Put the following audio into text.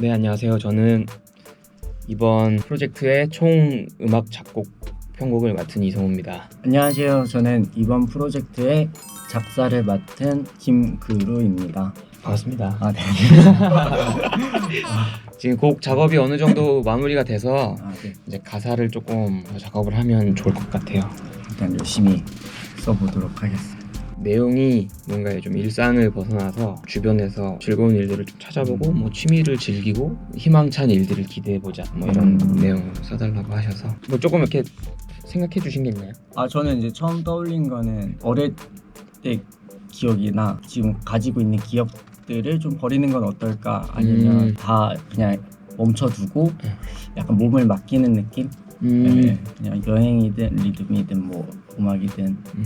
네, 안녕하세요. 저는 이번 프로젝트의 총 음악 작곡 편곡을 맡은 이성우입니다. 안녕하세요. 저는 이번 프로젝트의 작사를 맡은 김그루입니다. 반갑습니다. 아, 네. 지금 곡 작업이 어느 정도 마무리가 돼서 아, 네. 이제 가사를 조금 더 작업을 하면 좋을 것 같아요. 일단 열심히 써보도록 하겠습니다. 내용이 뭔가 좀 일상을 벗어나서 주변에서 즐거운 일들을 좀 찾아보고 뭐 취미를 즐기고 희망찬 일들을 기대해보자 뭐 이런 음. 내용 써달라고 하셔서 뭐 조금 이렇게 생각해 주신 게 있나요? 아, 저는 이제 처음 떠올린 거는 어릴 때 기억이나 지금 가지고 있는 기억들을 좀 버리는 건 어떨까? 아니면 음. 다 그냥 멈춰두고 음. 약간 몸을 맡기는 느낌? 음, 네, 그냥 여행이든 리듬이든 뭐 음악이든 음.